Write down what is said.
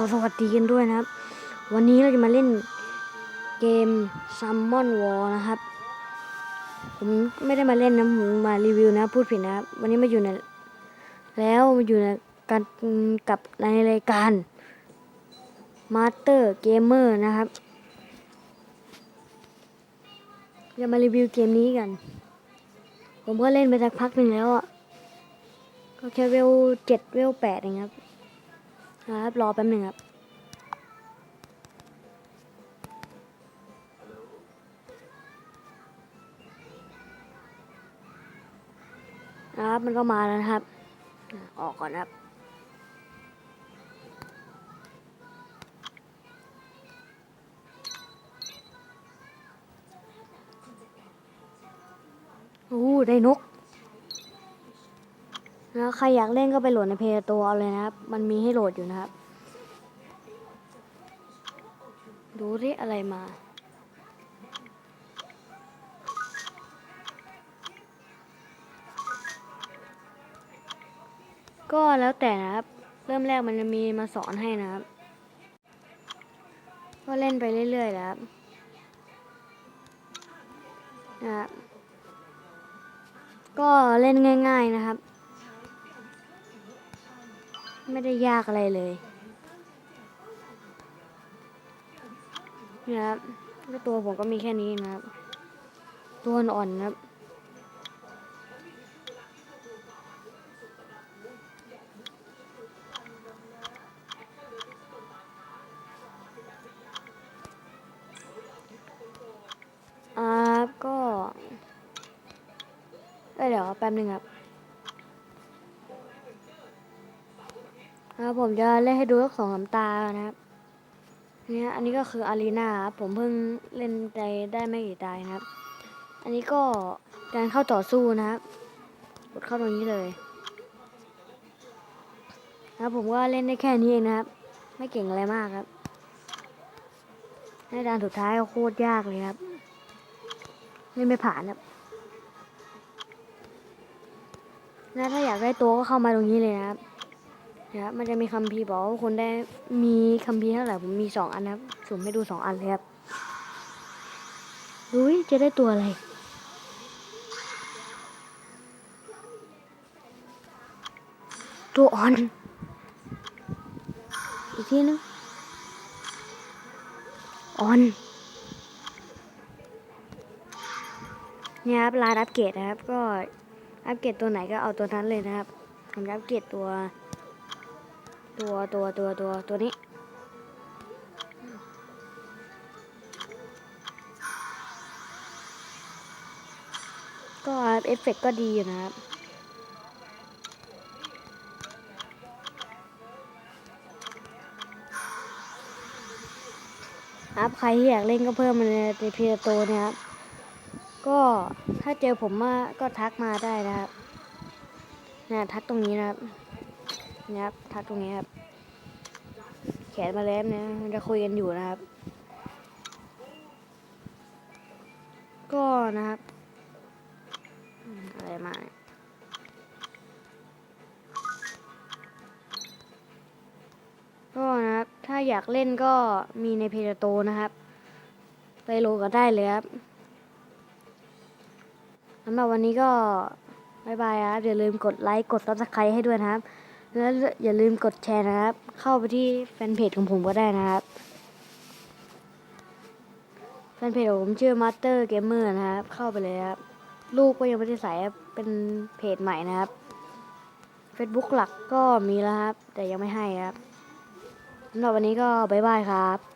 าวสวัสดีกันด้วยนะครับ วันนี้เราจะมาเล่นเกม Summon War นะครับ ผมไม่ได้มาเล่นนะผมมารีวิวนะพูดผิดนะครับ วันนี้มาอยู่ใน แล้วมาอยู่ในการกับในรายการ Master Gamer นะครับจะมารีวิวเกมนี้กัน ผมก็เล่นไปสักพักหนึ่งแล้วอะก็แค่เวลเจ็ดเวลแปดเองครับ ครับรอแป๊บหนึ่งครับนะครับมันก็มาแล้วนะครับ อออกก่อนนะครับโอ้ได้นก นะใครอยากเล่นก็ไปโหลดในเพย์ตัวเอาเลยนะครับ มันมีให้โหลดอยู่นะครับ ดูที่อะไรมา ก็แล้วแต่นะครับ เริ่มแรกมันจะมีมาสอนให้นะครับ ก็เล่นไปเรื่อยๆนะครับนะครับ ก็เล่นง่าย ๆนะครับ ไม่ได้ยากอะไรเลยนะครับตัวผมก็มีแค่นี้นะครับ ตัวอ่อนนะครับอ่าก็เดี๋ยวแป๊บหนึงครับ ครับผมจะเล่นให้ดูสักสองสามตานะครับเนี่ยอันนี้ก็คืออารีนาครับผมเพิ่งเล่นไปได้ไม่กี่ตายนะครับ อันนี้ก็การเข้าต่อสู้นะครับกดเข้าตรงนี้เลยครับผมก็เล่นได้แค่นี้เองนะครับ ไม่เก่งอะไรมากครับในด่านสุดท้ายก็โคตรยากเลยครับไม่ไม่ผ่านครับนะถ้าอยากได้ตัวก็เข้ามาตรงนี้เลยนะครับ นะครับมันจะมีคัมภีร์บอกว่าคุณได้มีคัมภีร์เท่าไหร่ผมมีสองอันนะครับสุ่มให้ดูสองอันเลยครับดูจะได้ตัวอะไรตัวอ่อน อีกทีนึงอ่อน เนี่ยครับร้านอัปเกรดนะครับ ก็อัปเกรดตัวไหนก็เอาตัวนั้นเลยนะครับผมอัปเกรดตัว ตัวตัวตัวตัวตัวนี้ ก็เอฟเฟกก็ดีอยู่นะครับครับใครที่อยากเล่นก็เพิ่มมาในเพจโตเนี่ยครับ ก็ถ้าเจอผมมาก็ทักมาได้นะครับนะทักตรงนี้นะครับ นะครับทักตรงนี้ครับ แขนมาแล้วนะมันจะคุยกันอยู่นะครับ ก็นะครับ อะไรมาก็นะครับ ถ้าอยากเล่นก็มีในเพจโตนะครับ ไปโหลดก็ได้เลยครับสำหรับวันนี้ก็บายบายครับอย่าลืมกดไลค์ กดซับสไครต์ให้ด้วยนะครับ แล้วอย่าลืมกดแชร์นะครับ เข้าไปที่แฟนเพจของผมก็ได้นะครับ แฟนเพจของผมชื่อ Master Gamer นะครับ เข้าไปเลยครับ ลูกก็ยังไม่ได้ใส่เป็นเพจใหม่นะครับ Facebook หลักก็มีแล้วครับ แต่ยังไม่ให้ครับสำหรับวันนี้ก็บายบายครับ